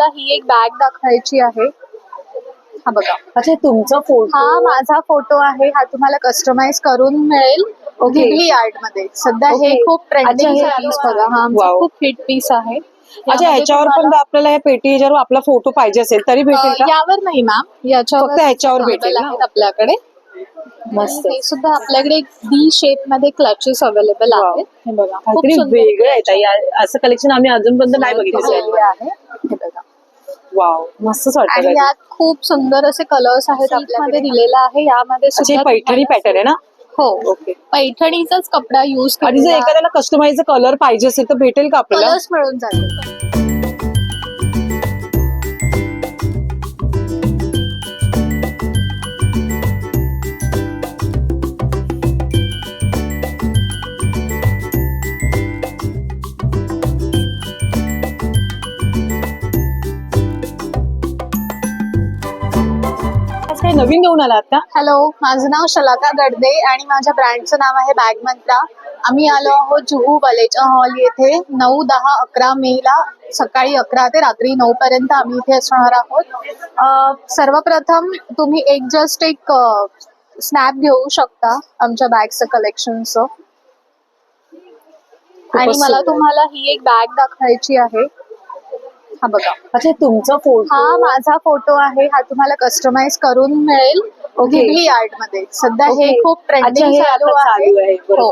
तुम्हाला ही एक बॅग दाखवायची आहे. हा बघा. अच्छा तुमचा फोटो हा माझा फोटो आहे. हा तुम्हाला कस्टमाइज करून मिळेल Okay. गिबली आर्टमध्ये. सध्या हे. खूप अच्छा, ट्रेंडिंग हे- पीस बघा. हा आमचा Wow. खूप हिट पीस आहे. अच्छा यामध्ये ह्याच्यावर पण तुम्हाला- आपल्याला ह्या पेटी ह्याच्यावर आपला फोटो पाहिजे असेल तरी भेटेल अ, का? यावर नाही मॅम याच्यावर फक्त ह्याच्यावर available भेटेल ना? आहेत आपल्याकडे. मस्त. हे सुद्धा आपल्याकडे डी शेपमध्ये क्लचेस अवेलेबल Wow. आहेत. हे बघा. खूप काहीतरी सुंदर वेगळं आहे ताई. असं कलेक्शन आम्ही अजूनपर्यंत नाही बघितलं आहे. हे बघा. वाव मस्तच वाटतं आणि. यात खूप सुंदर असे कलर्स आहेत आपल्यामध्ये दिलेला आहे यामध्ये सुद्धा हे पैठणी तुम्हाला- पॅटर्न आहे ना? हो. ओके पैठणीचाच कपडा युज आणि जर एखाद्याला कस्टमाइज कलर पाहिजे असेल तर भेटेल का आपल्याला? कलर्स मिळून जातील. नवीन घेऊन आलात का? हॅलो माझं नाव शलाका गडदे आणि माझ्या ब्रँडचं नाव आहे बॅग मंत्रा आम्ही आलो आहोत जुहू वलेचा हॉल येथे नऊ दहा अकरा मे ला सकाळी अकरा ते रात्री नऊ पर्यंत आम्ही इथे असणार आहोत. सर्वप्रथम तुम्ही एक जस्ट एक स्नॅप घेऊ शकता आमच्या बॅगचं कलेक्शनचं आणि मला. तुम्हाला ही एक बॅग दाखवायची आहे. हा बघा अच्छा तुमचा फोटो हा माझा फोटो आहे हा तुम्हाला कस्टमाइज करून मिळेल. गिबली आर्टमध्ये सध्या हे. खूप ट्रेंडिंग चालू आहे. हो.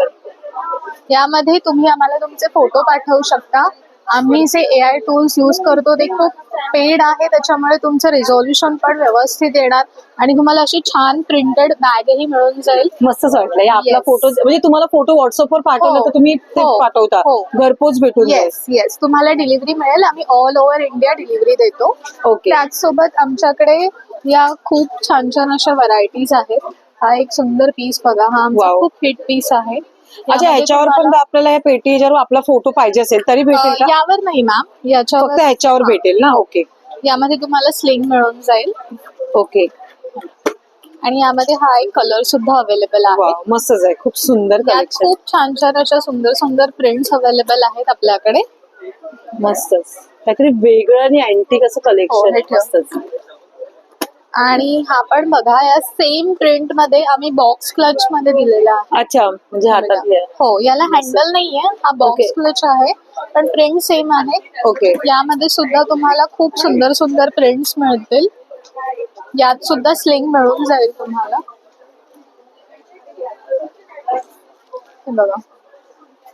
यामध्ये तुम्ही आम्हाला तुमचे फोटो पाठवू शकता आम्ही जे ए आय टूल्स यूज करतो ते खूप पेड आहे. त्याच्यामुळे तुमचं रिझॉल्युशन पण व्यवस्थित येणार. आणि तुम्हाला अशी छान प्रिंटेड बॅगही मिळून जाईल. मस्तच वाटलं. हे आपला Yes. फोटो म्हणजे तुम्हाला फोटो व्हॉट्सअपवर पाठवला हो. तर तुम्ही ते हो. पाठवता. हो. घरपोच भेटून जाईल. येस येस तुम्हाला डिलिव्हरी मिळेल. आम्ही ऑल ओव्हर इंडिया डिलिव्हरी देतो. ओके त्याचसोबत आमच्याकडे या खूप छान छान अशा व्हरायटीज आहेत. हा एक सुंदर पीस बघा. हा आमचा Wow. खूप हिट पीस आहे. अच्छा ह्याच्यावर पण आपल्याला ह्या पेटी ह्याच्यावर आपला फोटो पाहिजे असेल तरी भेटेल का? यावर नाही मॅम फक्त याच्यावर ह्याच्यावर भेटेल ना? ओके. यामध्ये तुम्हाला स्लिंग मिळून जाईल. ओके. आणि यामध्ये हा एक कलर सुद्धा अवेलेबल आहे. मस्तच आहे. खूप सुंदर कलेक्शन खूप छान छान अशा सुंदर सुंदर प्रिंट्स अवेलेबल आहेत आपल्याकडे. मस्तच. काहीतरी वेगळं आणि अँटिक असं कलेक्शन हे आहे. मस्तच. आणि हा पण बघा या सेम प्रिंटमध्ये आम्ही बॉक्स क्लच मध्ये दिलेला आहे. अच्छा म्हणजे हातात घ्या. हो याला हँडल नाहीये. हा बॉक्स Okay. क्लच आहे पण प्रिंट सेम आहे. ओके यामध्ये सुद्धा तुम्हाला खूप सुंदर सुंदर प्रिंट्स मिळतील. यात सुद्धा स्लिंग मिळून जाईल तुम्हाला. हे बघा.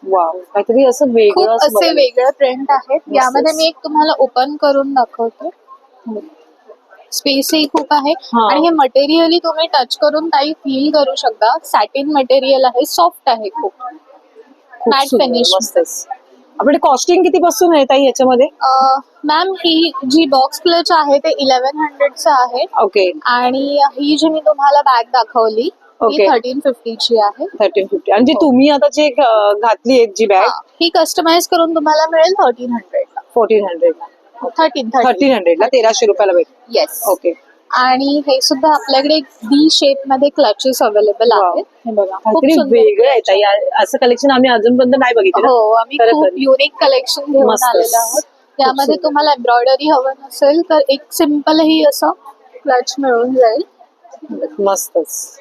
वा काहीतरी असं खूप वेगळं असं. वेगळे प्रिंट आहेत. यामध्ये मी एक तुम्हाला ओपन करून दाखवते. स्पेसही खूप आहे. हा. आणि हे मटेरियली तुम्ही टच करून काही फील करू शकता. सॅटिन मटेरियल आहे. सॉफ्ट आहे खूप. खूप matte सुंदर, finish. मस्तच आपले कॉस्टिंग किती पासून आहे ताई याच्यामध्ये? मॅम ही जी बॉक्स क्लच आहे ते इलेव्हन हंड्रेडचं आहे. ओके आणि ही जी मी तुम्हाला बॅग दाखवली ही Okay. थर्टीन फिफ्टीची आहे. थर्टीन फिफ्टी आणि जी हो. तुम्ही आता जे घातली आहे जी बॅग हा, ही कस्टमाइज करून तुम्हाला मिळेल थर्टीन हंड्रेडला फोर्टीन हंड्रेड थर्टीन थर्टीन हंड्रेडला तेराशे रुपयाला भेटेल येस ओके आणि हे सुद्धा आपल्याकडे डी शेपमध्ये क्लचेस अवेलेबल. आहेत. हे बघा खूप काहीतरी सुंदर वेगळं आहे ताई. आ- असं कलेक्शन आम्ही अजूनपर्यंत नाही बघितलं. हो आम्ही खरं खूप खरं. युनिक कलेक्शन घेऊन मस्तच. आलेलो आहोत. यामध्ये सुंदर. तुम्हाला एम्ब्रॉयडरी हवं नसेल तर एक सिम्पलही असं क्लच मिळून जाईल. मस्तच.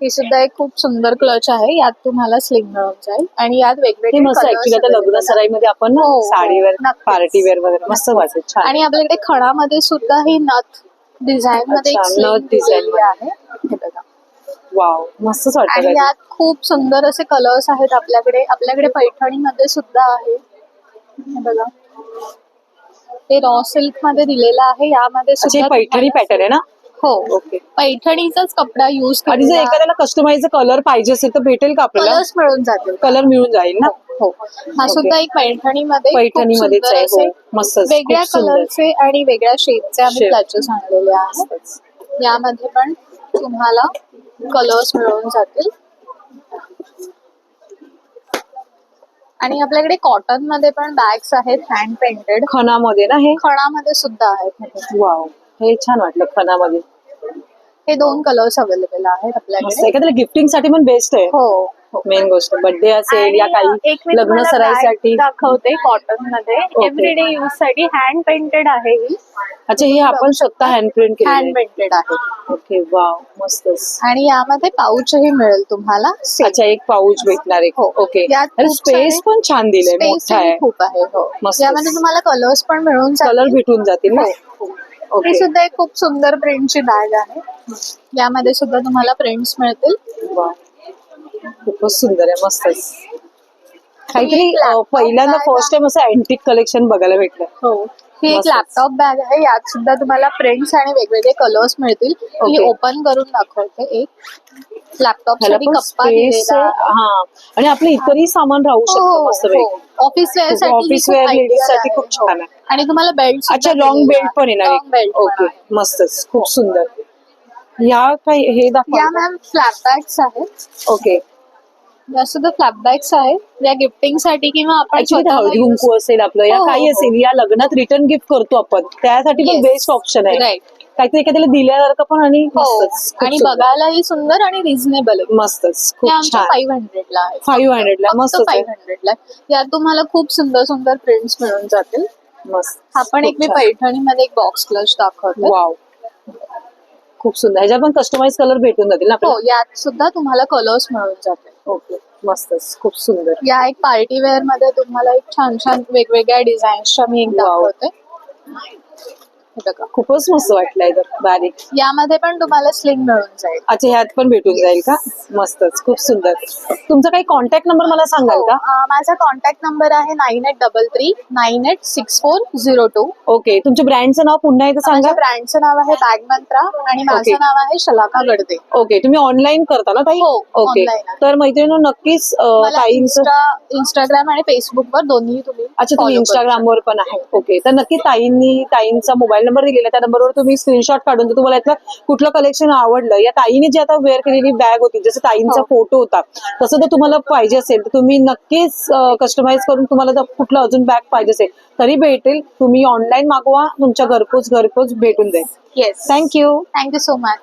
ही सुद्धा एक खूप सुंदर क्लच आहे. यात तुम्हाला स्लिंग मिळून जाईल आणि यात वेगवेगळे मस्त ऍक्च्युली आता लग्न. सराईमध्ये आपण हो, हो, साडीवर. पार्टी वेअर वगैरे मस्त वाटत छान. आणि आपल्याकडे खणामध्ये सुद्धा ही नथ डिझाईन मध्ये नथ दिलेली आहे. हे बघा. वाव वाटतं आणि. यात खूप सुंदर असे कलर्स आहेत आपल्याकडे. आपल्याकडे पैठणीमध्ये सुद्धा आहे. हे बघा. ते रॉ सिल्कमध्ये दिलेलं आहे. यामध्ये पैठणी पॅटर्न आहे ना? हो. ओके. पैठणीचाच कपडा युज आणि जर एखाद्याला कस्टमाइज कलर पाहिजे असेल तर भेटेल का आपल्याला? कलर्स मिळून जातील. कलर मिळून जाईल ना? हो. हा सुद्धा एक पैठणीमध्ये खूप पैठणीमध्येच सुंदर आहे, असे हो. मस्तच, खूप वेगळ्या सुंदर. कलरचे आणि वेगळ्या शेपचे आम्ही Shape. क्लचेस आणलेले आहेत. यामध्ये पण तुम्हाला कलर्स मिळून जातील. आणि आपल्याकडे कॉटनमध्ये पण बॅग्स आहेत हँड पेंटेड खणामध्ये ना हे? खणामध्ये सुद्धा आहेत. वाव हे छान वाटलं खणामध्ये. हे दोन कलर्स अवेलेबल आहेत मस्त आपल्याकडे एखाद्याला गिफ्टिंगसाठी पण बेस्ट आहे. हो हो. मेन गोष्ट. बर्थडे असेल या आणि काही एक मी लग्न तुम्हाला सराईसाठी. bag दाखवते कॉटनमध्ये. Okay. एव्हरीडे यूजसाठी हँड पेंटेड आहे ही. अच्छा हे आपण स्वतः हँड प्रिंट हँड केले पेंटेड आहे. ओके वाव मस्तच. आणि यामध्ये पाऊचही मिळेल तुम्हाला. अच्छा एक पाऊच भेटणार आहे. हो. ओके यात अरे खूप स्पेस सारे- पण छान स्पेस मोठा आहे. खूप आहे. हो. मस्तच. यामध्ये तुम्हाला कलर्स पण मिळून कलर जातील. भेटून जातील ना? हो, ही. ओके सुद्धा एक खूप सुंदर प्रिंटची बॅग आहे. यामध्ये सुद्धा तुम्हाला प्रिंट्स मिळतील. खूपच सुंदर आहे मस्तच काहीतरी अं, पहिल्यांदा फर्स्ट टाइम असं अँटिक कलेक्शन बघायला भेटलं. हो. ही एक मस्तच. लॅपटॉप बॅग आहे. यात सुद्धा तुम्हाला प्रिंट्स आणि वेगवेगळे कलर्स मिळतील. मी Okay. ओपन करून दाखवते एक. लॅपटॉप ह्याला साठी पण कप्पा स्पेस दिलेला आहे. हा. आणि आपलं इतरही सामान राहू शकतं मस्त ऑफिस वेअरसाठी ऑफिस वेअर लेडीजसाठी खूप छान आहे. आणि तुम्हाला बेल्ट अच्छा लॉंग बेल्ट पण येणार ओके मस्तच. खूप सुंदर. या काही हे या दाखवा मॅम फ्लॅप बॅग्स आहेत. ओके या सुद्धा फ्लॅप बॅग्स आहेत. या गिफ्टिंगसाठी किंवा आपण ऍक्च्युली हळदी कुंकू असेल आपलं या हो, काही हो, असेल या लग्नात रिटर्न गिफ्ट करतो आपण. त्यासाठी पण Yes. बेस्ट ऑप्शन आहे. काहीतरी एखाद्याला दिल्यासारखं पण आणि हो मस्तच. खूप आणि सुंदर. बघायलाही सुंदर आणि रिझनेबल आहे. मस्तच. हे खूप आमच्या छान. फाईव्ह हंड्रेडला आहे. फाईव्ह हंड्रेडला मस्त फाईव्ह हंड्रेडला यात तुम्हाला खूप सुंदर सुंदर प्रिंट्स मिळून जातील. मस्त. हा पण एक मी पैठणीमध्ये एक बॉक्स क्लच दाखवते. वाव खूप सुंदर. ह्याच्यात पण कस्टमाइज कलर भेटून जातील ना हो आपल्याला? यात सुद्धा तुम्हाला कलर्स मिळून जातील. ओके मस्तच खूप सुंदर. या एक पार्टी वेअरमध्ये तुम्हाला एक छान छान वेगवेगळ्या डिझाईन्सच्या मी एक Wow. दाखवते. हे खूपच मस्त वाटलंय तर बारीक. यामध्ये पण तुम्हाला स्लिंग मिळून जाईल. अच्छा ह्यात पण भेटून जाईल का? मस्तच खूप सुंदर. तुमचा काही कॉन्टॅक्ट नंबर मला सांगाल हो, का अं, माझा कॉन्टॅक्ट नंबर आहे nine eight double three nine eight six four zero two okay तुमच्या ब्रँडचं नाव पुन्हा एकदा माझ्या सांगा. ब्रँडचं नाव आहे बॅग मंत्रा आणि Okay. माझं नाव आहे शलाका गडदे. ओके तुम्ही ऑनलाईन करता ना ताई? हो, ओके online आहे. तर मैत्रिणी नक्कीच अं, मला ताईंचं इंस्टाग्राम आणि फेसबुकवर दोन्ही तुम्ही अच्छा तुम्ही follow करू इंस्टाग्रामवर पण आहे. ओके तर नक्की ताईंनी ताईंचा मोबाईल नंबर दिलेला त्या नंबरवर तुम्ही स्क्रीनशॉट काढून तुम्हाला यातलं कुठलं कलेक्शन आवडलं या ताईने जी आता वेअर केलेली बॅग होती जसं ताईंचा हो. फोटो होता तसं जर तुम्हाला पाहिजे असेल तर तुम्ही नक्कीच कस्टमाइज करून तुम्हाला जर कुठलं अजून बॅग पाहिजे असेल तरी भेटेल. तुम्ही ऑनलाईन मागवा तुमच्या घरपोच घरपोच भेटून जाईल. Yes thank you thank you so much